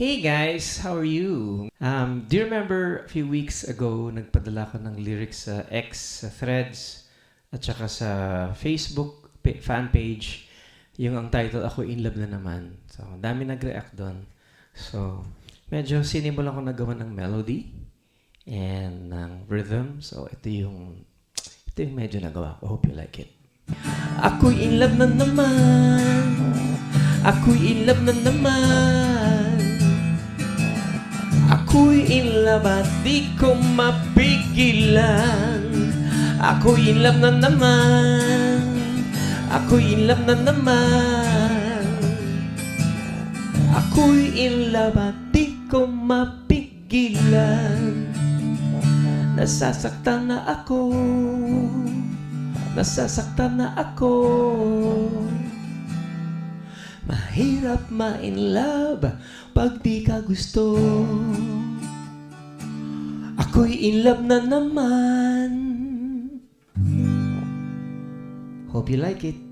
Hey guys, how are you? Um, do you remember a few weeks ago, nagpadala ko ng lyrics sa X, sa Threads, at saka sa Facebook fan page, yung ang title, Ako in Love na naman. So, dami nag-react doon. So, medyo sinimulan ko nagawa ng melody and ng rhythm. So, ito yung, ito yung medyo nagawa ko. Hope you like it. Ako'y in love na naman. Ako'y in love na naman. Ako'y in love at di ko mapigilan. Ako'y in love na naman. Ako'y in love na naman. Ako'y in love at di ko mapigilan. Nasasaktan na ako. Nasasaktan na ako. Mahirap ma-in love pag di ka gusto. Ako'y in love na naman. Hope you like it.